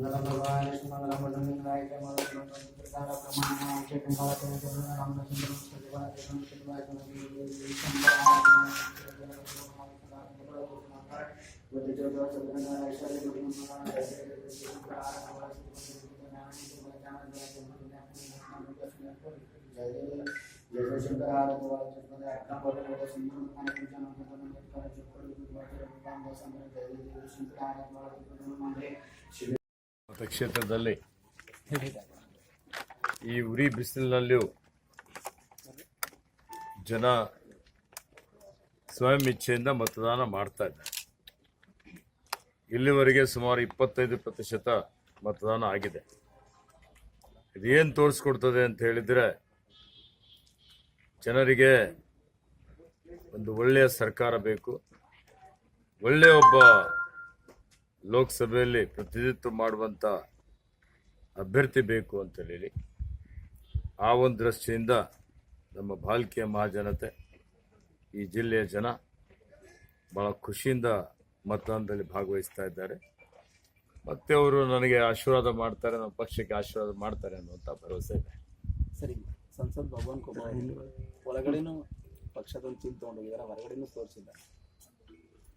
मंगलम भगवान विष्णु मंगलम मंगलाय मंगलम प्रकार प्रमाण जय कंकाल जय जय राम राम जय सदेवा जय राम सदेवा जय जय संभावना जय जय जय सदना ऐश्वर्य भगवान महाराज जय जय जय प्रकार भगवान जय जय जय शंकर आर भगवान जय अपना बोले बोले सिंधु खाने की जान मंगलम कर जो कर भगवान संग्रह जय जय शंकर आर भगवान मंदिर ಮತಕ್ಷೇತ್ರದಲ್ಲಿ ಈ ಉರಿ ಬಿಸಿಲಿನಲ್ಲಿಯೂ ಜನ ಸ್ವಯಂ ಇಚ್ಛೆಯಿಂದ ಮತದಾನ ಮಾಡ್ತಾ ಇದ್ದಾರೆ. ಇಲ್ಲಿವರೆಗೆ ಸುಮಾರು ಇಪ್ಪತ್ತೈದು ಪ್ರತಿಶತ ಮತದಾನ ಆಗಿದೆ. ಇದೇನು ತೋರಿಸ್ಕೊಡ್ತದೆ ಅಂತ ಹೇಳಿದರೆ, ಜನರಿಗೆ ಒಂದು ಒಳ್ಳೆಯ ಸರ್ಕಾರ ಬೇಕು. ಒಳ್ಳೆಯ ಒಬ್ಬ ಲೋಕಸಭೆಯಲ್ಲಿ ಪ್ರತಿನಿಧಿತ್ವ ಮಾಡುವಂಥ ಅಭ್ಯರ್ಥಿ ಬೇಕು ಅಂತ ಹೇಳಿ ಆ ಒಂದು ದೃಷ್ಟಿಯಿಂದ ನಮ್ಮ ಬಾಲ್ಕಿಯ ಮಹಾಜನತೆ ಈ ಜಿಲ್ಲೆಯ ಜನ ಭಾಳ ಖುಷಿಯಿಂದ ಮತದಾನದಲ್ಲಿ ಭಾಗವಹಿಸ್ತಾ ಇದ್ದಾರೆ. ಮತ್ತೆ ಅವರು ನನಗೆ ಆಶೀರ್ವಾದ ಮಾಡ್ತಾರೆ, ನಮ್ಮ ಪಕ್ಷಕ್ಕೆ ಆಶೀರ್ವಾದ ಮಾಡ್ತಾರೆ ಅನ್ನುವಂಥ ಭರವಸೆ ಇದೆ. ಸರಿ ಸಂಸದ್ ಭಗವಾನ್ ಕುಮಾರ್ ಒಳಗಡೆನೂ ಪಕ್ಷದೊಂದು ಚಿಂತೆ ತಗೊಂಡೋಗಿದ್ದಾರೆ ಹೊರಗಡೆನೂ ತೋರಿಸಿದ್ದಾರೆ.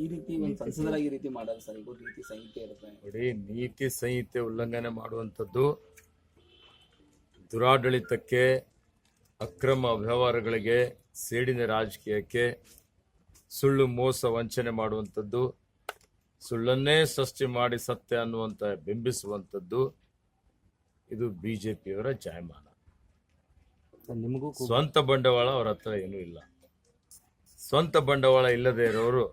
ಈ ರೀತಿ ಒಂದು ಸಂಸದರಾಗಿ ಈ ರೀತಿ ಮಾಡೋದು ಸರ್ ಈಗ ರೀತಿ ಸಂಹಿತೆ ಇರುತ್ತೆ. ನೋಡಿ ನೀತಿ ಸಂಹಿತೆ ಉಲ್ಲಂಘನೆ ಮಾಡುವಂಥದ್ದು ದುರಾಡಳಿತಕ್ಕೆ ಅಕ್ರಮ ವ್ಯವಹಾರಗಳಿಗೆ ಸೇಡಿನ ರಾಜಕೀಯಕ್ಕೆ ಸುಳ್ಳು ಮೋಸ ವಂಚನೆ ಮಾಡುವಂಥದ್ದು ಸುಳ್ಳನ್ನೇ ಸೃಷ್ಟಿ ಮಾಡಿ ಸತ್ಯ ಅನ್ನುವಂಥ ಬಿಂಬಿಸುವಂಥದ್ದು ಇದು ಬಿ ಜೆ ಪಿಯವರ ಜಾಯಮಾನ ನಿಮಗೂ ಸ್ವಂತ ಬಂಡವಾಳ ಅವರ ಹತ್ರ ಏನೂ ಇಲ್ಲ. ಸ್ವಂತ ಬಂಡವಾಳ ಇಲ್ಲದೆ ಇರೋರು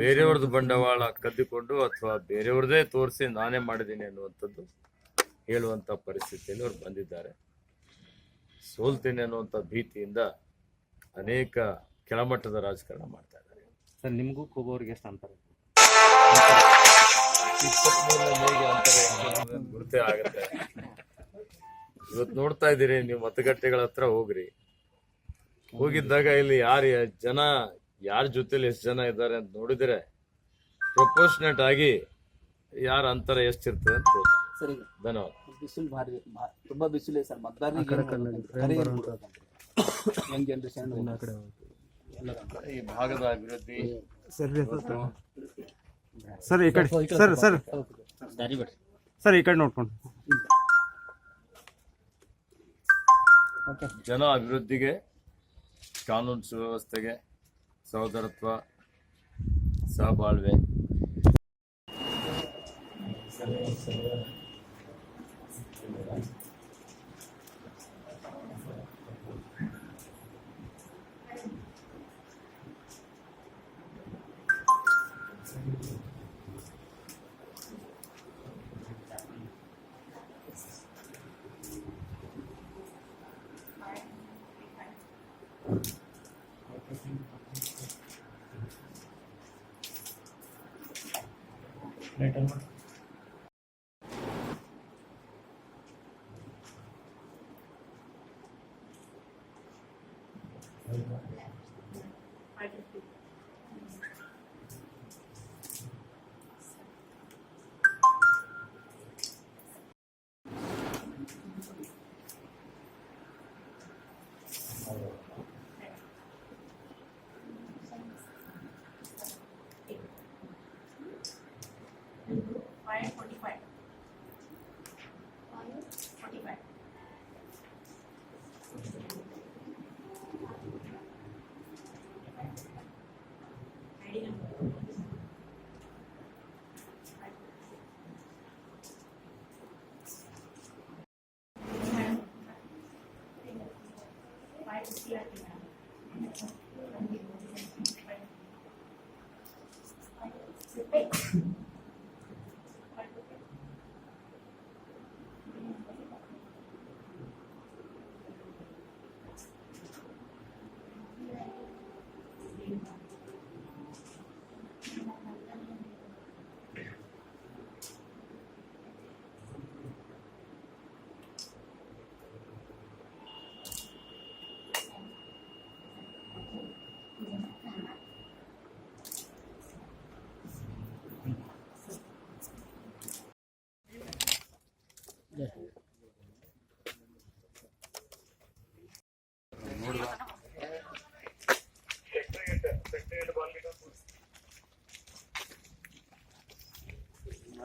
ಬೇರೆಯವ್ರದ್ದು ಬಂಡವಾಳ ಕದ್ದುಕೊಂಡು ಅಥವಾ ಬೇರೆಯವ್ರದೇ ತೋರಿಸಿ ನಾನೇ ಮಾಡಿದ್ದೀನಿ ಅನ್ನುವಂಥದ್ದು ಹೇಳುವಂಥ ಪರಿಸ್ಥಿತಿಯಲ್ಲಿ ಅವ್ರು ಬಂದಿದ್ದಾರೆ. ಸೋಲ್ತೇನೆ ಅನ್ನುವಂಥ ಭೀತಿಯಿಂದ ಅನೇಕ ಕೆಳಮಟ್ಟದ ರಾಜಕಾರಣ ಮಾಡ್ತಾ ಇದ್ದಾರೆ. ಸರ್ ನಿಮಗೂ ಕೋಬೋರಿಗೆ ಎಷ್ಟು ಅಂತಾರೆ ಗುರುತೇ ಆಗುತ್ತೆ. ಇವತ್ತು ನೋಡ್ತಾ ಇದ್ದೀರಿ ನೀವು ಮತಗಟ್ಟೆಗಳ ಹತ್ರ ಹೋಗ್ರಿ. ಹೋಗಿದ್ದಾಗ ಇಲ್ಲಿ ಯಾರು ಜನ ಯಾರ ಜೊತೆಲಿ ಎಷ್ಟು ಜನ ಇದ್ದಾರೆ ಅಂತ ನೋಡಿದ್ರೆ ಪ್ರೊಪೋರ್ಷನೇಟ್ ಆಗಿ ಯಾರ ಅಂತರ ಎಷ್ಟಿರ್ತದೆ ಅಂತ ಗೊತ್ತಾಗುತ್ತೆ ಸರ್ ಈಗ ಧನ್ಯವಾದ ಬಿಸಿಲು ಭಾರಿ ಭಾ- ತುಂಬಾ ಬಿಸಿಲು ಸರ್. ಮತದಾರರಿಗೆ ಯಂಗ್ ಜನರೇಷನ್ ಈ ಭಾಗದ ಅಭಿವೃದ್ಧಿ ಸರ್ ಈ ಕಡೆ ಸರ್ ಸರ್. ಸರ್ ಈ ಕಡೆ ನೋಡ್ಕೊಂಡು. ಜನ ಅಭಿವೃದ್ಧಿಗೆ ಕಾನೂನು ಸುವ್ಯವಸ್ಥೆಗೆ ಸಹೋದರತ್ವ ಸಹಬಾಳ್ವೆ later on. Thank you.